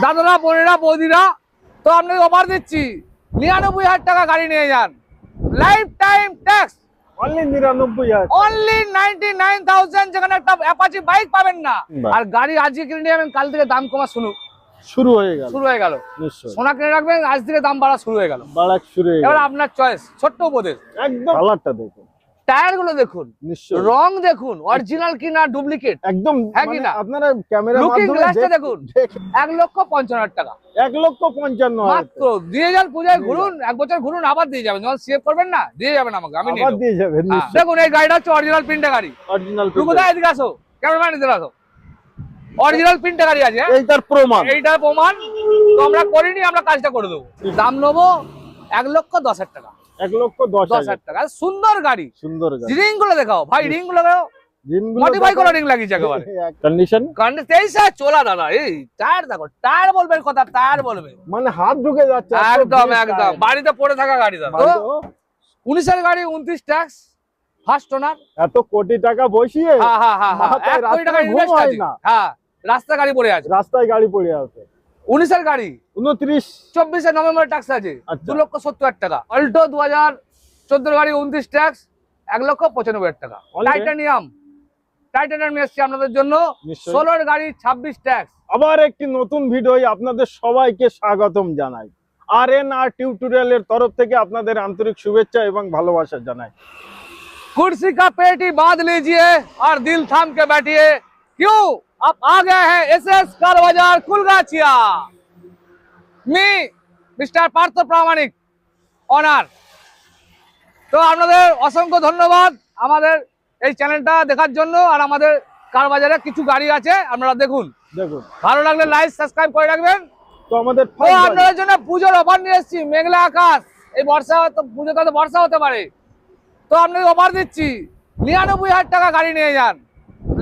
দাদারা বোনেরা বৌদিরা তো আপনাকে অফার দিচ্ছি। নিরানব্বই হাজার টাকা গাড়ি নিয়ে যান। লাইফ টাইম ট্যাক্স অনলি নিরানব্বই হাজার। অনলি নাইনটি নাইন থাউজেন্ড যেখানে একটা অ্যাপাচি বাইক পাবেন না। আর গাড়ি আজকে কিনে নিয়ে যাবেন কাল থেকে দাম কমা শুরু। শুরু হয়ে গেল। শুরু হয়ে গেল। সোনা কিনে রাখবেন আজ থেকে দাম বাড়া শুরু হয়ে গেল। শুরু হয়ে এবার আপনার চয়েস ছোট্ট উপদেশ। একদম। কালারটা দেখুন। টায়ারগুলো দেখুন রং দেখুন অরিজিনাল কি না ডুপ্লিকেট একদম হ্যাঁ কি মানে না? আপনারা মাধ্যমে দেখুন। এক লক্ষ পঞ্চান্ন হাজার টাকা। এক লক্ষ পঞ্চান্ন হাজার মাত্র দিয়ে যান পূজায় ঘুরুন এক বছর ঘুরুন আবার দিয়ে যাবেন যখন সেভ করবেন না দিয়ে যাবেন আমাকে আমি আবার দিয়ে যাবেন হ্যাঁ, দেখুন এই গাড়িটা হচ্ছে অরিজিনাল প্রিন্টে গাড়ি। অরিজিনাল কোথায় এদিকে আসো? ক্যামেরাম্যান এদিকে আসো। অরিজিনাল প্রিন্টে গাড়ি আছে হ্যাঁ? এইটার প্রমাণ। এইটার প্রমাণ তো আমরা করিনি আমরা কাজটা করে দেবো। দাম নেব এক লক্ষ দশ হাজার টাকা। এক লক্ষ দশ দশ হাজার। হাজার টাকা। সুন্দর গাড়ি। সুন্দর রিংগুলো দেখাও। ভাই রিংগুলো দেখাও। মডিফাই করা রিং লাগিয়েছে একেবারে। কন্ডিশন কারণ তেইশে চোলা দাদা এই টায়ার দেখো টায়ার বলবে কথা টায়ার বলবে। মানে হাত ঢুকে যাচ্ছে একদম একদম। বাড়িতে পড়ে থাকা গাড়ি দাদা। উনিশের গাড়ি উনত্রিশ ট্যাক্স ফার্স্ট ওনার। এত কোটি টাকা বসিয়ে হ্যাঁ হ্যাঁ হ্যাঁ হ্যাঁ মাথায় এক কোটি টাকা রাস্তায় ইনভেস্ট আছে। হ্যাঁ গাড়ি পড়ে আছে। রাস্তায় গাড়ি পড়ে আছে। উনিশের গাড়ি উনত্রিশ চব্বিশে নভেম্বর ট্যাক্স আছে আচ্ছা। দু লক্ষ সত্তর হাজার টাকা অল্টো দু হাজার চোদ্দোর গাড়ি উনত্রিশ ট্যাক্স এক লক্ষ পঁচানব্বই হাজার টাকা Alright. টাইটানিয়াম টাইটানিয়াম এসছে আপনাদের জন্য নিশ্চয়ই ষোলোর গাড়ি ছাব্বিশ ট্যাক্স আবার একটি নতুন ভিডিও আপনাদের সবাইকে স্বাগতম জানাই আর এন আর টিউটোরিয়ালের তরফ থেকে আপনাদের আন্তরিক শুভেচ্ছা এবং ভালোবাসা জানাই कुर्सी का पेट ही बांध लीजिए और दिल थाम के बैठिए क्यों आप आ गए हैं एस एस कार बाजार कुलगाछिया मी মিস্টার পার্থ প্রামাণিক অনার তো আপনাদের অসংখ্য ধন্যবাদ আমাদের এই চ্যানেলটা দেখার জন্য আর আমাদের কার বাজারে কিছু গাড়ি আছে আপনারা দেখুন দেখুন ভালো লাগলে লাইক সাবস্ক্রাইব করে রাখবেন তো আমাদের তো আপনাদের জন্য পুজোর অফার নিয়ে এসেছি মেঘলা আকাশ এই বর্ষা তো পুজোতে তো বর্ষা হতে পারে তো আপনাকে অফার দিচ্ছি নিরানব্বই হাজার টাকা গাড়ি নিয়ে যান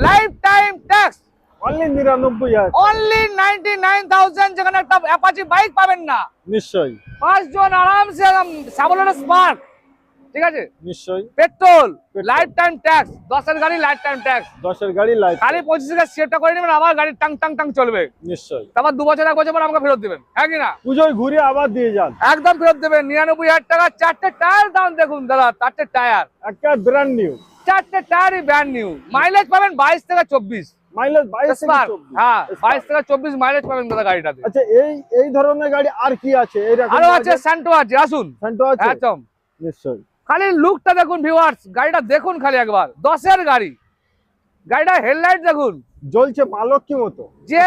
লাইফ টাইম ট্যাক্স অনলি নিরানব্বই হাজার। অনলি নাইনটি নাইন থাউজেন্ড যেখানে একটা অ্যাপাচি বাইক পাবেন না। নিশ্চয়ই। পাঁচজন আরামসে স্পার্ক ঠিক আছে? নিশ্চয়ই। পেট্রোল লাইফ টাইম ট্যাক্স দশের গাড়ি লাইফ টাইম ট্যাক্স দশের গাড়ি খালি পঁচিশ সেটটা করে নেবেন আবার গাড়ি টাং টাং টাং চলবে। নিশ্চয়ই। তারপর দু বছর এক বছর পর আমাকে ফেরত দেবেন। হ্যাঁ কি না? পুজোয় ঘুরে আবার দিয়ে যান। একদম ফেরত দেবেন। নিরানব্বই হাজার টাকা চারটে টায়ার দাম দেখুন দাদা চারটে টায়ার একটা ব্র্যান্ড নিউ চারটে টায়ারই ব্র্যান্ড নিউ মাইলেজ পাবেন বাইশ থেকে চব্বিশ। মাইলেজ থেকে। হ্যাঁ থেকে মাইলেজ পাবেন দাদা গাড়িটাতে। আচ্ছা এই এই ধরনের গাড়ি আর কি আছে? আরও আছে স্যান্টো আছে আসুন। ফ্যান্টো আছে? একদম। নিশ্চয়ই। খালি লুকটা দেখুন ভিউয়ার্স গাড়িটা দেখুন খালি একবার। দশের গাড়ি। গাড়িটা হেডলাইট দেখুন। জ্বলছে মালক্ষী মতো। যে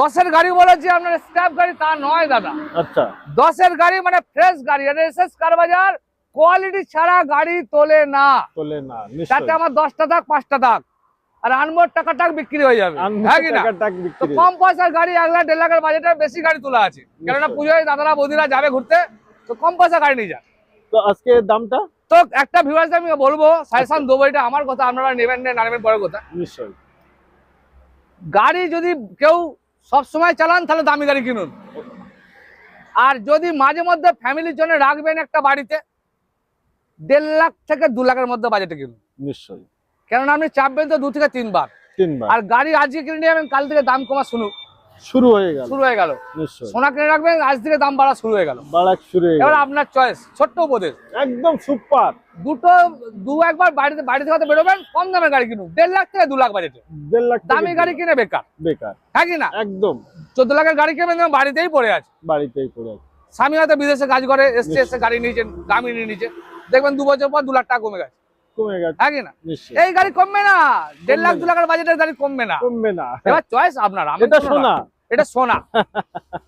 দশের গাড়ি বলে যে আপনার স্ট্যাপ গাড়ি তা নয় দাদা। আচ্ছা। দশের গাড়ি মানে ফ্রেশ গাড়ি আর কার বাজার? কোয়ালিটি ছাড়া গাড়ি তোলে না। তোলে না তাতে আমার দশটা থাক পাঁচটা থাক। আর আনবোর্ড টাকা টাক বিক্রি হয়ে যাবে। হ্যাঁ তো কম পয়সার গাড়ি এক লাখ দেড় লাখের বাজেটে বেশি গাড়ি তোলা আছে। কেননা পুজোয় দাদারা বৌদিরা যাবে ঘুরতে তো কম পয়সা গাড়ি নিয়ে যান। তো আজকে দামটা? তো একটা ভিউয়ার্স আমি বলব সাজেশন দেবো এটা আমার কথা আপনারা নেবেন না না নেবেন পরের কথা। নিশ্চয়ই। গাড়ি যদি কেউ সব সময় চালান তাহলে দামি গাড়ি কিনুন। আর যদি মাঝে মধ্যে ফ্যামিলির জন্য রাখবেন একটা বাড়িতে দেড় লাখ থেকে দু লাখের মধ্যে বাজেটে কিনুন। নিশ্চয়ই। কেননা আপনি চাপবেন তো দু থেকে তিনবার। তিনবার। আর গাড়ি আজকে কিনে নিয়ে যাবেন কাল থেকে দাম কমা শুরু। শুরু হয়ে গেল। শুরু হয়ে গেল। সোনা কিনে রাখবেন আজ থেকে দাম বাড়া শুরু হয়ে গেল। বাড়াক শুরু হয়ে এবার আপনার চয়েস ছোট্ট উপদেশ। একদম সুপার দুটো দু একবার বাড়িতে বাড়ি থেকে বেরোবেন কম দামের গাড়ি কিনুন। দেড় লাখ থেকে দু লাখ বাজেটে দেড় লাখ দামি গাড়ি কিনে বেকার। বেকার। হ্যাঁ কি না? একদম। চোদ্দ লাখের গাড়ি কিনবেন বাড়িতেই পড়ে আছে। বাড়িতেই পড়ে আছে। স্বামী হয়তো বিদেশে কাজ করে এসছে এসে গাড়ি নিয়েছেন দামি নিয়ে নিয়েছে। দেখবেন দু বছর পর দু লাখ টাকা কমে গেছে। কমে গেছে। হ্যাঁ না? এই গাড়ি কমবে না। দেড় লাখ দু। লাখের বাজেটের গাড়ি কমবে না। কমবে না। এবার চয়েস আপনার এটা কোনো না। শোনা এটা সোনা।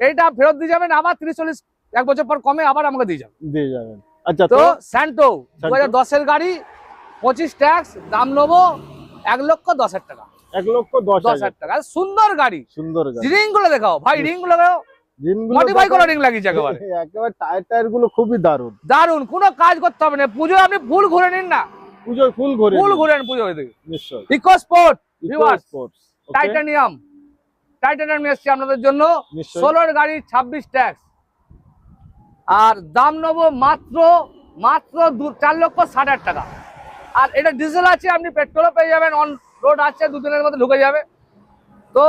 এইটা ফেরত দিয়ে যাবেন আবার তিরিশ চল্লিশ এক বছর পর কমে আবার আমাকে দিয়ে যাবেন। দিয়ে যাবেন। আচ্ছা তো স্যান্টো দু হাজার দশের গাড়ি পঁচিশ ট্যাক্স দাম নেব এক লক্ষ দশ হাজার টাকা। এক লক্ষ দশ হাজার। টাকা। সুন্দর গাড়ি। সুন্দর রিংগুলো দেখাও। ভাই রিংগুলো দেখাও। মডিফাই দেখো। করা রিং লাগিয়েছে একেবারে। একেবারে টায়ার টায়ারগুলো খুবই দারুণ। দারুণ কোনো কাজ করতে হবে না। পুজো আপনি ফুল ঘুরে নিন না। পুজোয় ফুল ঘুরে ফুল। ঘুরেন পুজো হয়ে নিশ্চয়ই। Eco sport viewers titanium titanium এসছে আপনাদের জন্য। ষোলোর গাড়ি ছাব্বিশ ট্যাক্স আর দাম নেব মাত্র মাত্র চার লক্ষ ষাট হাজার টাকা। আর এটা ডিজেল আছে আপনি পেট্রোলও পেয়ে যাবেন। অন রোড আছে দুদিনের মধ্যে ঢুকে যাবে। তো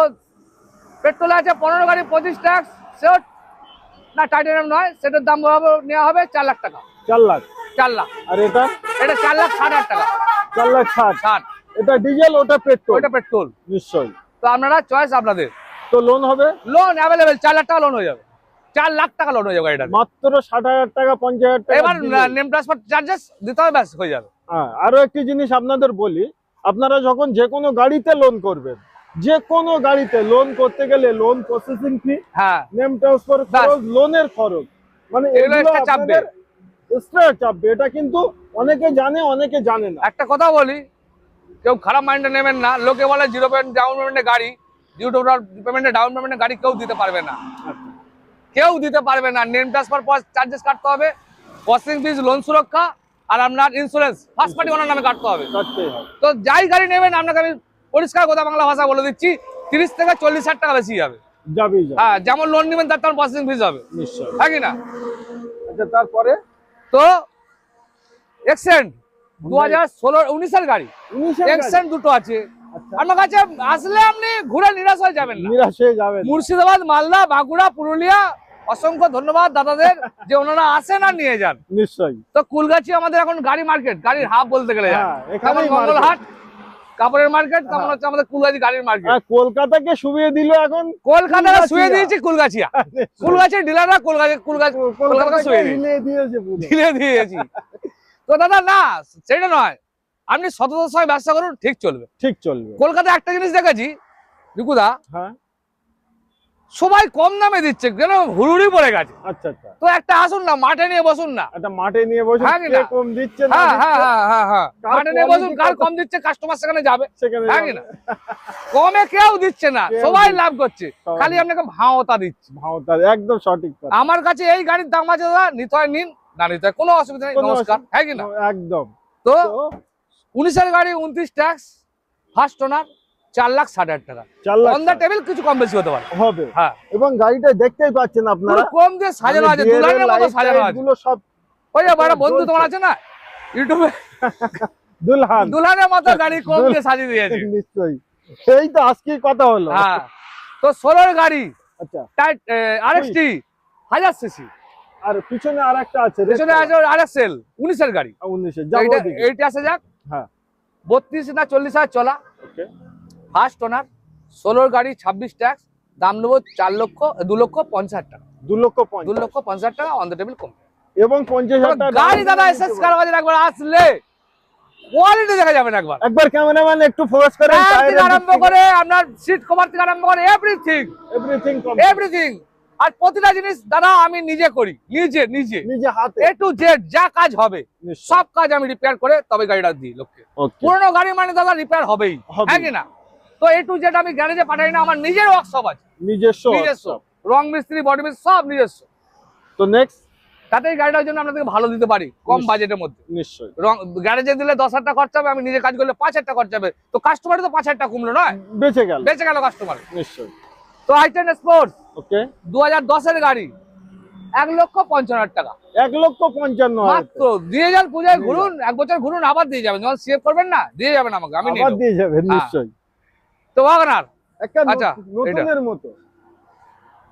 পেট্রোল আছে পনেরো গাড়ি পঁচিশ ট্যাক্স সেট না টাইটানিয়াম নয় সেটার দাম নেওয়া হবে চার লাখ টাকা। চার লাখ। চার লাখ। আর এটা? এটা চার লাখ ষাট হাজার টাকা। চার লাখ ষাট। ষাট। এটা ডিজেল ওটা পেট্রোল? ওইটা পেট্রোল। নিশ্চয়ই। তো আপনারা চয়েস আপনাদের। তো লোন হবে? লোন অ্যাভেলেবেল চার লাখ টাকা লোন হয়ে যাবে। চার লাখ টাকা লোন হয়ে যাবে এটা মাত্র ষাট হাজার টাকা পঞ্চাশ হাজার টাকা এবার নেম ট্রান্সফার চার্জেস দিতে হবে ব্যাস হয়ে যাবে। হ্যাঁ আরও একটি জিনিস আপনাদের বলি আপনারা যখন যে কোনো গাড়িতে লোন করবেন যে কোনো গাড়িতে লোন করতে গেলে লোন প্রসেসিং ফি হ্যাঁ। নেম ট্রান্সফার খরচ লোনের খরচ মানে এগুলো চাপবে। Extra চাপবে এটা কিন্তু অনেকে জানে অনেকে জানে না। একটা কথা বলি কেউ খারাপ মাইন্ডে নেবেন না। লোকে বলে জিরো পেমেন্ট ডাউন পেমেন্টে গাড়ি জিরো পেমেন্টে ডাউন পেমেন্টে গাড়ি কেউ দিতে পারবে না। কেউ দিতে পারবে না। নেম ট্রান্সফার চার্জেস কাটতে হবে প্রসেসিং ফিজ লোন সুরক্ষা আর আপনার ইন্স্যুরেন্স ফার্স্ট পার্টি ওনার নামে কাটতে হবে। তো যাই গাড়ি নেবেন আপনাকে আমি পরিষ্কার কথা বাংলা ভাষা বলে দিচ্ছি তিরিশ থেকে চল্লিশ হাজার টাকা বেশি যাবে। যাবে। হ্যাঁ যেমন লোন নেবেন তার তেমন প্রসেসিং ফিজ হবে। নিশ্চয় হ্যাঁ কি না? আচ্ছা তারপরে? তো এক্সেন্ট দু হাজার ষোলো উনিশের গাড়ি। এক্সেন্ট দুটো আছে। আচ্ছা, আমার কাছে আসলে আপনি ঘুরে নিরাশ হয়ে যাবেন নিরাশ হয়ে যাবেন মুর্শিদাবাদ মালদা বাঁকুড়া পুরুলিয়া অসংখ্য ধন্যবাদ দাদাদের যে ওনারা আসেন আর নিয়ে যান। নিশ্চয়ই। তো কুলগাছি আমাদের এখন গাড়ি মার্কেট গাড়ির হাফ বলতে গেলে। হ্যাঁ, মঙ্গলহাট কাপড়ের মার্কেট হ্যাঁ। হচ্ছে আমাদের কুলগাছি গাড়ির মার্কেট কলকাতাকে শুয়ে দিল এখন? কলকাতাটা শুয়ে দিয়েছি কুলগাছিয়া। কুলগাছির ডিলাররা কুলগাছি কুলগাছি কলকাতাকে কলকাতাকে শুয়ে দিয়েছে। ঢিলে দিয়েছি তো দাদা না সেটা নয়। আপনি সততার সঙ্গে ব্যবসা করুন ঠিক চলবে। ঠিক চলবে। কলকাতায় একটা জিনিস দেখেছি রিকুদা হ্যাঁ। সবাই কম দামে দিচ্ছে কেন হুড়ুড়ি পড়ে গেছে। আচ্ছা আচ্ছা। তো একটা আসুন না মাঠে নিয়ে বসুন না। একটা মাঠে নিয়ে বসে হ্যাঁ কে কম দিচ্ছে না হ্যাঁ হ্যাঁ হ্যাঁ হ্যাঁ হ্যাঁ। মাঠে নিয়ে বসুন কার কম দিচ্ছে কাস্টমার সেখানে যাবে। সেখানে হ্যাঁ না? কমে কেউ দিচ্ছে না সবাই লাভ করছে। খালি আপনাকে ভাওতা দিচ্ছে। ভাওতা একদম সঠিক আমার কাছে এই গাড়ির দাম আছে দাদা নিতে নিন না নিতে কোনো অসুবিধা নেই নমস্কার। হ্যাঁ কি না? একদম। তো তো উনিশের গাড়ি উনত্রিশ ট্যাক্স ফার্স্ট ওনার চার লাখ ষাট হাজার টাকা। চার লাখ অন দ্য টেবিল কিছু কম বেশি হতে পারে। হবে। হ্যাঁ। এবং গাড়িটা দেখতেই পাচ্ছেন আপনারা। কম দিয়ে সাজানো মানে আছে দুলানের মতো সাজানো আছে। গুলো সব ওই বড় বন্ধু তোমার আছে না? ইউটিউবে? দুলহান। দুলানের মতো গাড়ি কম দিয়ে সাজিয়ে দিয়েছে। নিশ্চয়ই। তো আজকে কথা হলো। হ্যাঁ। তো ষোলোর গাড়ি আচ্ছা। আরএক্সটি হাজার সিসি। আর পিছনে আর একটা আছে পেছনে আছে আরএক্সএল উনিশের গাড়ি। উনিশে যাব এইটা- ওদিকে। যাক। হ্যাঁ। বত্রিশ না চল্লিশ হাজার চলা। ওকে ফার্স্ট ওনার ষোলোর গাড়ি ছাব্বিশ ট্যাক্স দাম নেব চার লক্ষ দু লক্ষ পঞ্চাশ টাকা। দু লক্ষ দু লক্ষ পঞ্চাশ টাকা অন দ্য টেবিল কম এবং পঞ্চাশ গাড়ি দাদা এসএস দিতে কার বাজার একবার আসলে? কোয়ালিটি দেখা যাবে না একবার। একবার ক্যামেরাম্যান একটু ফোকাস করেন টায়ার আরম্ভ করে আপনার সিট কভার থেকে আরম্ভ করে এভরিথিং এভরিথিং এভরিথিং আর প্রতিটা জিনিস দাদা আমি নিজে করি নিজে নিজে। নিজে হাতে। এ টু জেড যা কাজ হবে সব কাজ আমি রিপেয়ার করে তবে গাড়িটা দিই লোককে. পুরোনো গাড়ি মানে দাদা রিপেয়ার হবেই। হবেই। হ্যাঁ কি না? তো এ টু জেড আমি গ্যারেজে পাঠাই না আমার নিজের ওয়ার্কশপ আছে। নিজস্ব নিজস্ব। রং মিস্ত্রি বডি মিস্ত্রি সব নিজস্ব। তো নেক্সট তাতেই গাড়িটার জন্য আপনাদেরকে ভালো দিতে পারি কম বাজেটের মধ্যে। নিশ্চয় রং গ্যারেজে দিলে দশ হাজার টাকা খরচা হবে আমি নিজে কাজ করলে পাঁচ হাজার টাকা খরচা হবে। তো কাস্টমার তো পাঁচ হাজার টাকা কমলো নয়? বেঁচে গেল। বেঁচে গেল কাস্টমার নিশ্চয়ই। তো আইটেন স্পোর্টস ওকে দু হাজার দশের গাড়ি এক লক্ষ পঞ্চান্ন হাজার টাকা। এক লক্ষ পঞ্চান্ন মাত্র। দিয়ে যান পূজায় ঘুরুন এক বছর ঘুরুন আবার দিয়ে যাবেন যখন সেভ করবেন না দিয়ে যাবেন আমাকে আমি দিয়ে যাবেন হ্যাঁ। নিশ্চয় তো ওয়াগনার আচ্ছা, নতুনের মতো।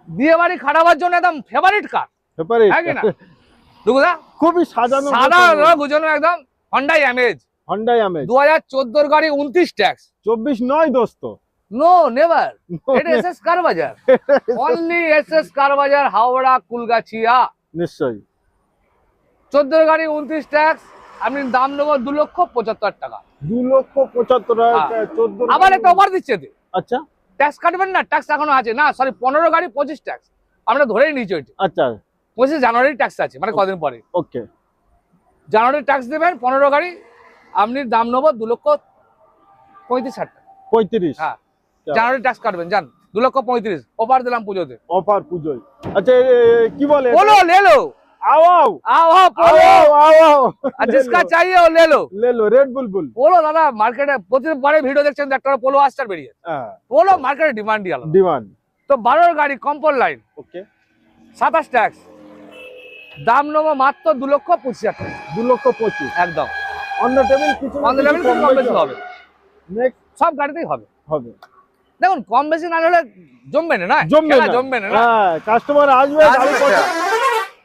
বিয়ে বাড়ি খাটাবার জন্য একদম ফেভারিট কার ব্যাপারে হ্যাঁ কি না? দুগুদা? খুবই সাজানো সাদা গুজনো একদম হন্ডাই অ্যামেজ হন্ডাই আমেজ দু হাজার চোদ্দোর গাড়ি উনত্রিশ ট্যাক্স চব্বিশ নয় দোস্ত। নো নেভার এটা S S car bazaar only car বাজার হাওড়া কুলগাছিয়া। নিশ্চয়ই। চোদ্দোর গাড়ি উনত্রিশ ট্যাক্স আপনি দাম নেব দু লক্ষ পঁচাত্তর টাকা। দু লক্ষ পঁচাত্তর হ্যাঁ। আবার একটা অফার দিচ্ছে আচ্ছা। ট্যাক্স কাটবেন না ট্যাক্স এখনও আছে। না সরি পনেরো গাড়ি পঁচিশ ট্যাক্স আমরা ধরেই নিয়েছি ওইটা। আচ্ছা। পঁচিশে জানুয়ারি ট্যাক্স আছে মানে কদিন পরে। ওকে। জানুয়ারি ট্যাক্স দেবেন পনেরো গাড়ি আপনি দাম নেব দু লক্ষ পঁয়ত্রিশ হাজার টাকা। পঁয়ত্রিশ। হ্যাঁ। আচ্ছা। জানুয়ারি ট্যাক্স কাটবেন জান। দু লক্ষ পঁয়ত্রিশ। অফার দিলাম পুজোতে। অফার পুজোয়। আচ্ছা কি বলে? বলো লেলো। आओ आओ आओ आओ बोलो आओ आओ आओ और जिसका चाहिए वो ले लो ले लो রেড বুলবুল বলো দাদা মার্কেটে প্রতিদিন পরে ভিডিও দেখছেন একটা পোলো আস্টার বেরিয়ে হ্যাঁ পোলো মার্কেটে ডিমান্ডই আলাদা ডিমান্ড তো বারোর গাড়ি কম্পোল লাইন ওকে সাতাশ ট্যাক্স দাম নেবো মাত্র দু লক্ষ পঁচিশ হাজার টাকা দু লক্ষ পঁচিশ একদম অন দ্য টেবিল কিছু অন দ্য লেভেল কম বেশি হবে নেক্সট সব গাড়িতেই হবে হবে দেখুন কম বেশি না হলে জমবে না না জমবে খেলা না জমবে না না হ্যাঁ কাস্টমার আসবে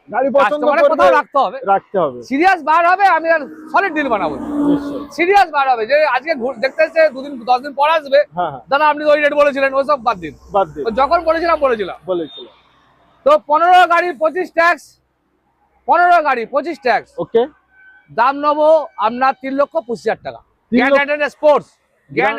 গাড়ি পছন্দ গাড়ি পছন্দ কাস্টমারের করবে কোথাও রাখতে হবে। রাখতে হবে। সিরিয়াস বার হবে আমি আর সলিড ডিল বানাবো। সিরিয়াস বার হবে যে আজকে দেখতে এসে দুদিন দশ দিন পর আসবে হ্যাঁ হ্যাঁ। দাদা আপনি ওই রেট বলেছিলেন ওসব বাদ দিন। বাদ দিন। যখন বলেছিলাম বলেছিলাম। বলেছিল তো পনেরো গাড়ি পঁচিশ ট্যাক্স পনেরো গাড়ি পঁচিশ ট্যাক্স ওকে। দাম নেব আপনার তিন লক্ষ পঁচিশ হাজার টাকা। I ten sports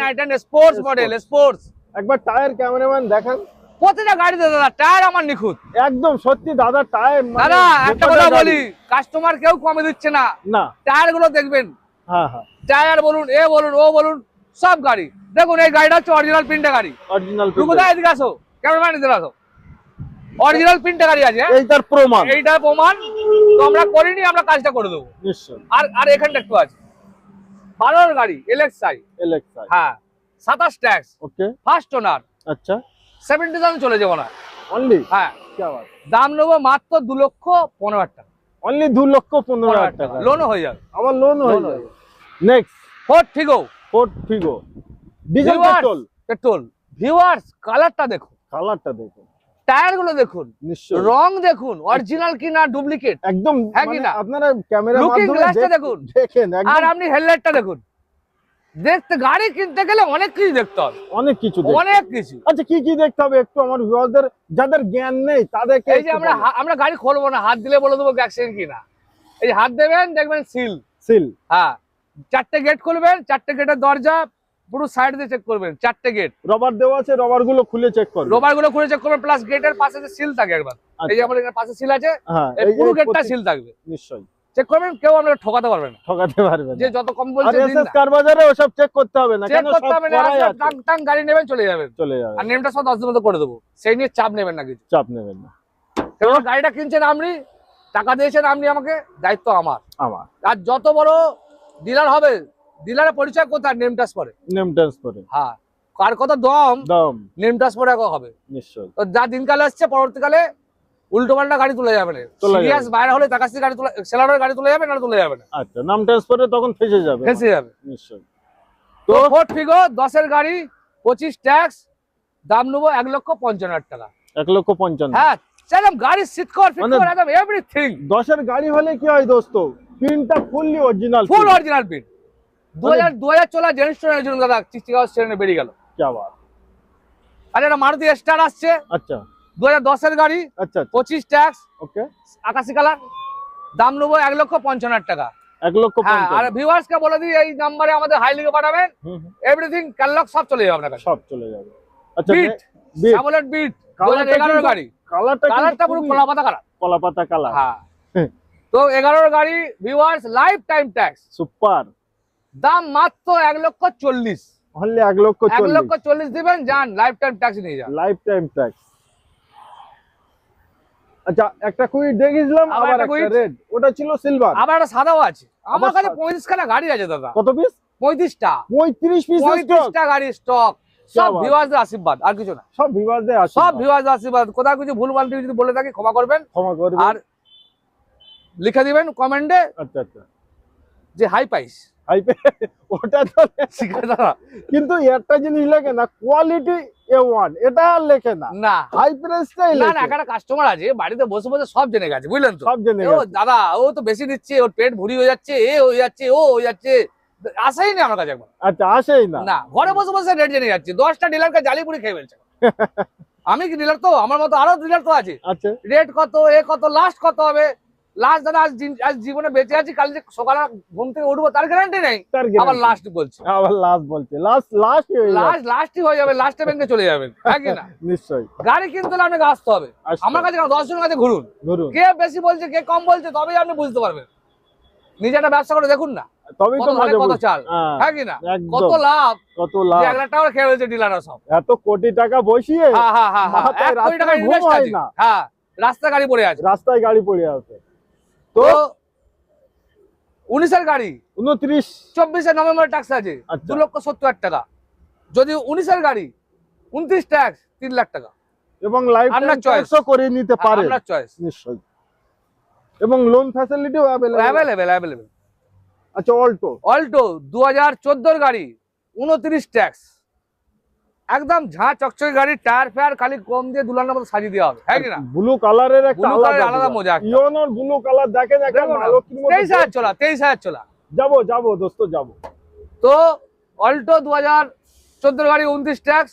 i ten sports model sports একবার টায়ার ক্যামেরাম্যান দেখান। প্রতিটা গাড়িতে দাদা? টায়ার আমার নিখুঁত। একদম সত্যি দাদা টায়ার মানে দাদা একটা কথা বলি কাস্টমার কেউ কমে দিচ্ছে না। না। টায়ারগুলো দেখবেন। হ্যাঁ হ্যাঁ। টায়ার বলুন এ বলুন ও বলুন সব গাড়ি। দেখুন এই গাড়িটা হচ্ছে অরিজিনাল প্রিন্টে গাড়ি। অরিজিনাল কোথায় এদিকে আসো? ক্যামেরাম্যান এদিকে আসো। অরিজিনাল প্রিন্টে গাড়ি আছে? এইটার প্রমাণ। এইটা প্রমাণ তো আমরা করিনি আমরা কাজটা করে দেবো। আর আর এখানটা একটু আছে। বারোর গাড়ি এলএক্সআই এলেক্সাই হ্যাঁ। সাতাশ ট্যাক্স। ওকে ফার্স্ট ওনার আচ্ছা। সেভেন্টি থাউজেন্ড চলে যাব না। অনলি হ্যাঁ। দাম নেব মাত্র দু লক্ষ পনেরো হাজার টাকা। অনলি দু লক্ষ পনেরো হাজার টাকা। লোনও হয়ে যাবে। আমার লোন হয়ে যাবে। Next Ford ঠিকও Ford Figo diesel petrol petrol viewers কালারটা দেখুন। কালারটা দেখুন। টায়ারগুলো দেখুন। নিশ্চয় রং দেখুন। অরিজিনাল কি না ডুপ্লিকেট একদম হ্যাঁ মানে? আপনারা দেখুন। দেখেন আর আপনি হেডলাইটটা দেখুন। দেখতে গাড়ি কিনতে গেলে অনেক কিছু দেখতে হবে। অনেক কিছু অনেক কিছু। আচ্ছা কি কি দেখতে হবে একটু আমার ভিউয়ারদের যাদের জ্ঞান নেই তাদেরকে এই যে আমরা আমরা গাড়ি খুলবো না হাত দিলে বলে দেবো অ্যাক্সিডেন্ট কি না এই যে হাত দেবেন দেখবেন সিল সিল হ্যাঁ। চারটে গেট খুলবেন চারটে গেটের দরজা পুরো সাইড দিয়ে চেক করবেন চারটে গেট রবার দেওয়া আছে রবারগুলো খুলে চেক করবে রবারগুলো খুলে চেক করবেন প্লাস গেটের পাশে যে সিল থাকে একবার। এই যে আমাদের এখানে পাশে সিল আছে হ্যাঁ পুরো গেটটা সিল থাকবে। নিশ্চয়ই। চেক করবেন কেউ আমরা ঠকাতে পারবে না। ঠকাতে পারবে যে যত কম বলছে এসএস কার বাজারে ওসব চেক করতে হবে না চেক করতে হবে না টাং টাং গাড়ি নেবেন চলে যাবেন। চলে যাবে। আর নেমটা সব করে দেবো। সেই নিয়ে চাপ নেবেন না কিছু। চাপ নেবেন না। গাড়িটা কিনছেন আপনি টাকা দিয়েছেন আপনি আমাকে দায়িত্ব আমার। আমার। আর যত বড় ডিলার হবে ডিলারের পরিচয় কোথায়? নেম পরে নেম ট্রান্সফারে হ্যাঁ। কার কত দম? দাম। নেম টাস পরে হবে? নিশ্চয়ই। তো যা দিনকালে আসছে পরবর্তীকালে উল্টো পাল্টা গাড়ি তুলে যাবে না। সিরিয়াস বাইরে হলে টাকা গাড়ি তুলে সেলারের গাড়ি তুলে যাবে না তুলে যাবে না। আচ্ছা নাম ট্রান্সফারে তখন ফেসে যাবে। ফেসে যাবে। নিশ্চয়ই। তো ফিগো দশের গাড়ি পঁচিশ ট্যাক্স দাম নেব এক লক্ষ পঞ্চান্ন হাজার টাকা। এক লক্ষ পঞ্চান্ন। হ্যাঁ গাড়ি সিট কর ফিট মানে- কর একদম এভরিথিং দশের গাড়ি হলে কি হয় দোস্ত? ফুললি অরিজিনাল ফুল অরিজিনাল পিন দু হাজার দু হাজার চলা জেনারেশনের জন্য দাদা স্টেশনে বেরিয়ে গেল। আবার আর একটা মারুতি স্টার আসছে। আচ্ছা। দু হাজার দশের গাড়ি আচ্ছা পঁচিশ ট্যাক্স ওকে। আকাশি কালার দাম নেব এক লক্ষ পঞ্চান্ন টাকা। এক লক্ষ হ্যাঁ আর ভিউয়ার্স কে বলে দিই এই নাম্বারে আমাদের হাই লিখে পাঠাবেন। এভরিথিং ক্যালক সব চলে যাবে আপনার কাছে। সব চলে যাবে। আচ্ছা বিট সামলেট বিট এগারোর গাড়ি। কালারটা কালারটা পুরো কলা পাতা কালার কলা পাতা কালার হ্যাঁ তো এগারোর গাড়ি viewers life time tax super দাম মাত্র এক লক্ষ চল্লিশ। হলে এক লক্ষ এক লক্ষ চল্লিশ। দিবেন যান লাইফ টাইম ট্যাক্স নিয়ে যান। লাইফ টাইম ট্যাক্স আচ্ছা একটা কুইট দেখেছিলাম আবার একটা রেড ওটা ছিল সিলভার আবার একটা সাদাও আছে। আমার কাছে সাদা। পঁয়ত্রিশ খানা গাড়ি আছে দাদা। কত পিস পঁয়ত্রিশটা। পঁয়ত্রিশ পিস পঁয়ত্রিশটা গাড়ি স্টক সব বাত। ভিউয়ার্সদের আশীর্বাদ আর কিছু না। সব বিবাদে আছে সব ভিউয়ার্সদের আশীর্বাদ। কোথাও কিছু ভুল ভালো যদি বলে থাকি ক্ষমা করবেন। ক্ষমা করবে আর লিখে দিবেন কমেন্টে আচ্ছা আচ্ছা। যে হাই পাইস হাইপে ওটা তো কিন্তু একটা জিনিস লেখে না কোয়ালিটি এ ওয়ান এটা লেখে না। না। হাই প্রাইসটাই না না একটা কাস্টমার আছে বাড়িতে বসে বসে সব জেনে গেছে বুঝলেন তো? সব জেনে ও দাদা ও তো বেশি দিচ্ছে ওর পেট ভুড়ি হয়ে যাচ্ছে এ হয়ে যাচ্ছে ও হয়ে যাচ্ছে। আসাই নেই আমার কাছে একবার। আচ্ছা আসেই না। না ঘরে বসে বসে রেট জেনে যাচ্ছে দশটা ডিলারকে জালি পুরি খেয়ে ফেলছে। আমি কি ডিলার তো? আমার মতো আরও ডিলার তো আছে। আচ্ছা। রেট কত এ কত লাস্ট কত হবে? লাস্ট দাদা আজ দিন- আজ জীবনে বেঁচে আছি কাল যে সকালে ঘুম থেকে উঠবো তার গ্যারান্টি নেই। আবার লাস্ট বলছে। আবার লাস্ট বলছে। লাস্ট লাস্ট হয়ে যাবে। লাস্ট লাস্টই হয়ে যাবে লাস্টে ব্যাংকে চলে যাবেন কি না? নিশ্চয়ই। গাড়ি কিনতে হলে আপনাকে আসতে হবে। আমার কাছে দশ জনের কাছে ঘুরুন। ধরুন কে বেশি বলছে কে কম বলছে তবেই আপনি বুঝতে পারবেন। নিজে একটা ব্যবসা করে দেখুন না। কত চাল। হ্যাঁ, হ্যাঁ কি না? কত লাভ। কত লাভ। এক লাখ টাকা খেয়ে ফেলছে ডিলাররা সব। এত কোটি টাকা বসিয়ে হ্যাঁ হ্যাঁ হ্যাঁ হ্যাঁ মাথায় এক কোটি টাকা রাত্রে ঘুম ইনভেস্ট হয় আছে। না। হ্যাঁ রাস্তা গাড়ি পড়ে আছে। রাস্তায় গাড়ি পড়ে আছে। তো উনিশের গাড়ি উনত্রিশ। চব্বিশে নভেম্বর ট্যাক্স আছে আচ্ছা। দু লক্ষ সত্তর হাজার টাকা। যদি উনিশের গাড়ি উনত্রিশ ট্যাক্স তিন লাখ টাকা। এবং লাইফ আপনার টাইম করে নিতে পারে। আপনার চয়েস নিশ্চয়ই। এবং লোন ফ্যাসিলিটিও অ্যাভেলেবল অ্যাভেলেবেল আচ্ছা অল্টো অল্টো দু হাজার গাড়ি উনত্রিশ ট্যাক্স একদম ঝাঁ চকচকে গাড়ি টায়ার ফায়ার খালি কম দিয়ে দুলানোর মতো সাজিয়ে দেওয়া হবে। হ্যাঁ কি না? ব্লু কালারের একটা আলাদা আলাদা মজা। ইওনোর ব্লু কালার দেখেন একটা মধ্যে তেইশ হাজার চলা তেইশ হাজার চলা। যাব যাব দোস্ত যাব। তো অল্টো দু হাজার চোদ্দ গাড়ি উনত্রিশ ট্যাক্স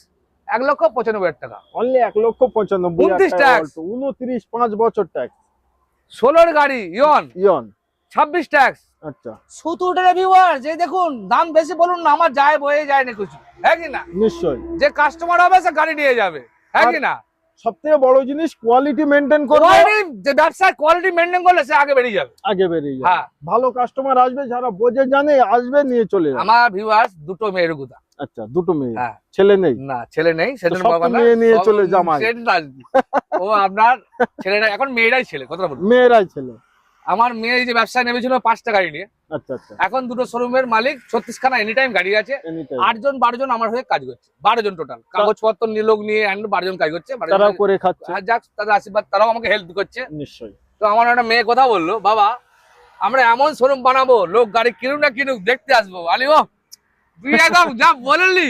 এক লক্ষ পঁচানব্বই হাজার টাকা। অনলি এক লক্ষ পঁচানব্বই 29 ট্যাক্স। উনত্রিশ পাঁচ বছর ট্যাক্স। ষোলোর গাড়ি ইয়ন ইয়ন ছাব্বিশ ট্যাক্স। আচ্ছা। সুতুটের ভিউয়ার যে দেখুন দাম বেশি বলুন না আমার যায় বয়ে যায় না কিছু। হ্যাঁ কি না? নিশ্চয়ই। যে কাস্টমার হবে সে গাড়ি নিয়ে যাবে। হ্যাঁ কি না? সব বড় জিনিস কোয়ালিটি মেনটেন করবে যে ব্যবসায় কোয়ালিটি মেনটেন করলে সে আগে বেরিয়ে যাবে। আগে বেরিয়ে যাবে। হ্যাঁ। ভালো কাস্টমার আসবে যারা বোঝে জানে আসবে নিয়ে চলে যাবে। আমার ভিউয়ার্স দুটো মেয়ের গুদা আচ্ছা দুটো মেয়ে। হ্যাঁ। ছেলে নেই? না ছেলে নেই বাবা মেয়ে নিয়ে চলে জামাই। ও আপনার ছেলেটা এখন মেয়েরাই ছেলে কথা বলুন। মেয়েরাই ছেলে। আমার মেয়ে যে ব্যবসায় নেমেছিল পাঁচটা গাড়ি নিয়ে। আচ্ছা আচ্ছা। এখন দুটো শোরুমের মালিক ছত্রিশ খানা এনি টাইম গাড়ি আছে। আটজন বারো জন আমার হয়ে কাজ করছে। বারো জন টোটাল কাগজপত্র নিয়ে লোক নিয়ে বারো জন কাজ করছে। আর যাক তাদের আশীর্বাদ তারাও আমাকে হেল্প করছে। নিশ্চয়ই। তো আমার একটা মেয়ে কথা বলল বাবা আমরা এমন শোরুম বানাবো লোক গাড়ি কিনুক না কিনুক দেখতে আসব। আলি ও তুই একদম যা বললি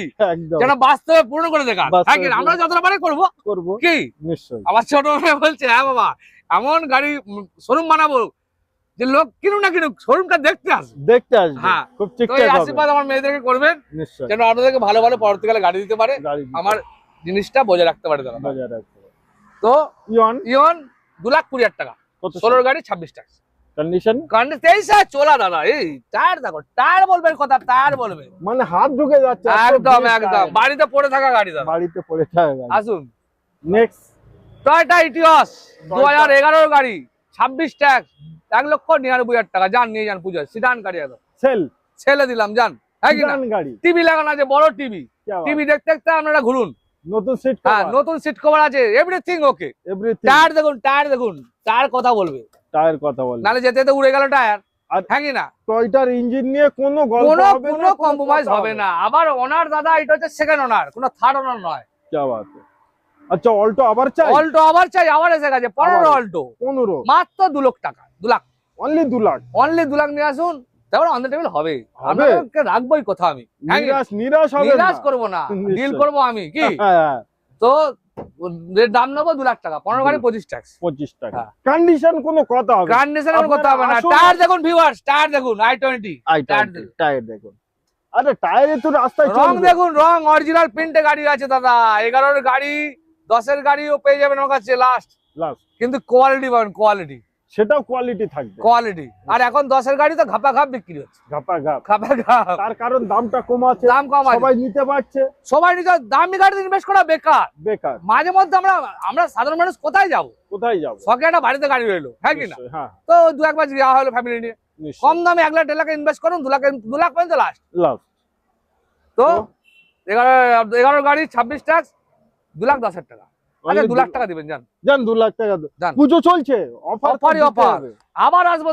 যেন বাস্তবে পূর্ণ করে দেখা হ্যাঁ কি না? আমরা যতটা পারে করব। করব। কি? নিশ্চয়ই। আমার ছোট মেয়ে বলছে হ্যাঁ বাবা এমন গাড়ি শোরুম বানাবো যে লোক কিনুক না কিনুক শোরুমটা দেখতে আসবে। দেখতে আসবে। হ্যাঁ। খুব ঠিকঠাক আশীর্বাদ আমার মেয়েদেরকে করবেন যেন আপনাদেরকে ভালো ভালো পরবর্তীকালে গাড়ি দিতে পারে। আমার জিনিসটা বজায় রাখতে পারে তারা বজায় রাখতে হবে। তো ইয়ন? ইয়ন দু লাখ কুড়ি হাজার টাকা। ষোলোর গাড়ি ছাব্বিশ টাকা। কন্ডিশন কারণ তেইশ হাজার দাদা এই টায়ার দেখো টায়ার বলবেন কথা টায়ার বলবে মানে হাত ঢুকে যাচ্ছে একদম একদম। বাড়িতে পড়ে থাকা গাড়ি দাদা। বাড়িতে পড়ে থাকে আসুন। নেক্সট টয়টা ইটিওস দু হাজার এগারোর গাড়ি ছাব্বিশ ট্যাক্স। এক লক্ষ নিরানব্বই হাজার টাকা। যান নিয়ে যান পুজো সিডান গাড়ি সেল। ছেলে দিলাম যান। হ্যাঁ টিভি লাগানো আছে বড় টিভি। টিভি দেখতে দেখতে আপনারা ঘুরুন। নতুন সিট হ্যাঁ, নতুন সিট কভার আছে। এভরিথিং ওকে টায়ার দেখুন টায়ার দেখুন। টায়ার কথা বলবে। টায়ার কথা বলবে। নালে যেতে যেতে উড়ে গেল টায়ার আর হ্যাঁ ইঞ্জিন নিয়ে হবে না আবার দাদা এটা হচ্ছে সেকেন্ড ওনার কোনো থার্ড ওনার নয়। আচ্ছা অল্টো আবার অল্টো আবার চাই আবার এসে গেছে। 15 অল্টো 15 মাত্র দু লক্ষ টাকা। দু লাখ। অনলি দু লাখ। অনলি দু লাখ নিয়ে আসুন তারপর অন দ্য টেবিল হবে? রাখবোই কথা আমি। হ্যাঁ কি? নিরাশ নিরাশ হবে নিরাশ করব না। ডিল করব আমি কি? হ্যাঁ হ্যাঁ। তো দাম নেব দু লাখ টাকা পনেরো গাড়ি পঁচিশ টাকা। কন্ডিশন কোনো কথা হবে না। কন্ডিশনের কথা হবে না। টায়ার দেখুন ভিউয়ার্স টায়ার দেখুন আই টোয়েন্টি টায়ার দেখুন। আরে টায়ারে তো রাস্তায় রং দেখুন রং অরিজিনাল প্রিন্টে গাড়ি আছে দাদা। এগারোর গাড়ি দশের গাড়িও পেয়ে যাবেন আমার কাছে লাস্ট লাস্ট কিন্তু কোয়ালিটি পাবেন কোয়ালিটি সেটাও কোয়ালিটি থাকবে। কোয়ালিটি আর এখন দশের গাড়ি তো ঘাপা ঘাপ বিক্রি হচ্ছে। ঘাপা ঘাপ ঘাপা ঘাপ তার কারণ দামটা কম আছে দাম কম সবাই নিতে পারছে। সবাই নিতে দামি গাড়িতে ইনভেস্ট করা বেকার। বেকার। মাঝে মধ্যে আমরা আমরা সাধারণ মানুষ কোথায় যাব? কোথায় যাব? শখে একটা বাড়িতে গাড়ি রইল হ্যাঁ কি না? হ্যাঁ। তো দু এক একবার যাওয়া হলো ফ্যামিলি নিয়ে। কম দামে এক লাখ দেড় লাখ ইনভেস্ট করুন দু লাখ দু লাখ পর্যন্ত লাস্ট তো? এগারো এগারো গাড়ি ছাব্বিশ ট্যাক্স দু লাখ দশ হাজার টাকা। আচ্ছা Only দু লাখ টাকা দিবেন যান। যান দু লাখ টাকা যান। পুজো চলছে অফার Offer-ই offer। আবার আসব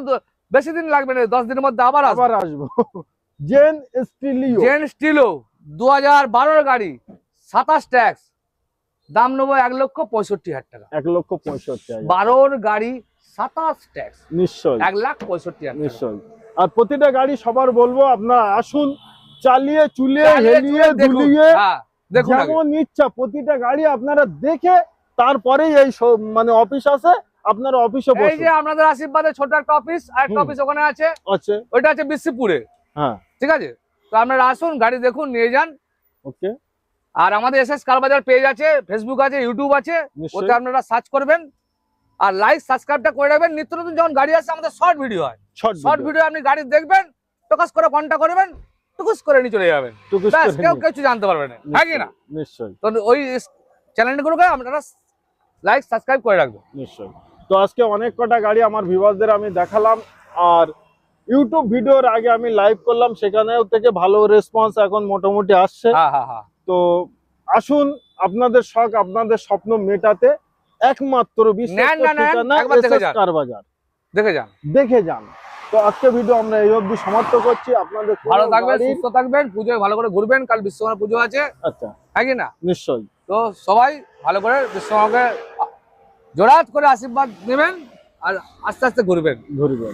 বেশি দিন লাগবে না দশ দিনের মধ্যে আবার আসব। আবার আসব। জেন স্টিলিও। জেন স্টিলো দু হাজার বারোর গাড়ি সাতাশ ট্যাক্স। দাম নেব এক লক্ষ পঁয়ষট্টি হাজার টাকা। এক লক্ষ পঁয়ষট্টি বারোর গাড়ি সাতাশ ট্যাক্স। নিশ্চয়ই এক লাখ পঁয়ষট্টি হাজার টাকা। নিশ্চয়ই আর প্রতিটা গাড়ি সবার বলব আপনারা আসুন চালিয়ে চুলিয়ে হেলিয়ে দুলিয়ে হ্যাঁ, দেখুন যেমন ইচ্ছা প্রতিটা গাড়ি আপনারা দেখে তারপরেই এই মানে অফিস আসে আপনারা অফিসে এই যে আপনাদের আশীর্বাদে ছোট একটা অফিস আর একটা অফিস ওখানে আছে। আছে। ওইটা আছে বিশ্বপুরে হ্যাঁ। ঠিক আছে? তো আপনারা আসুন গাড়ি দেখুন নিয়ে যান। ওকে। আর আমাদের S S car bazaar page আছে ফেসবুক আছে ইউটিউব আছে ওতে আপনারা সার্চ করবেন। আর লাইক সাবস্ক্রাইবটা করে রাখবেন। নিত্য নতুন যখন গাড়ি আসে আমাদের শর্ট ভিডিও হয়। শর্ট ভিডিও আপনি গাড়ি দেখবেন টকাস করে কন্ট্যাক্ট করবেন। টুকুস করে নিয়ে চলে যাবেন। ব্যাস কেউ কিছু জানতে পারবে না। হ্যাঁ কি না? নিশ্চয়ই তো ওই চ্যানেলগুলোকে আপনারা লাইক সাবস্ক্রাইব করে রাখবেন। নিশ্চয়ই। তো আজকে অনেক কটা গাড়ি আমার ভিউয়ারদের আমি দেখালাম আর ইউটিউব ভিডিওর আগে আমি লাইভ করলাম সেখানেও থেকে ভালো রেসপন্স এখন মোটামুটি আসছে। হ্যাঁ হ্যাঁ তো আসুন আপনাদের শখ আপনাদের স্বপ্ন মেটাতে একমাত্র বাজার দেখে যান। দেখে যান। তো আজকে ভিডিও আমরা এই অবধি সমাপ্ত করছি। আপনাদের ভালো থাকবেন সুস্থ থাকবেন পুজোয় ভালো করে ঘুরবেন। কাল বিশ্বকর্মা পুজো আছে। আচ্ছা। হ্যাঁ কি না? নিশ্চয়ই। তো সবাই ভালো করে বিশ্বকর্মাকে জোড়াত করে আশীর্বাদ নেবেন আর আস্তে আস্তে ঘুরবেন। ঘুরবেন।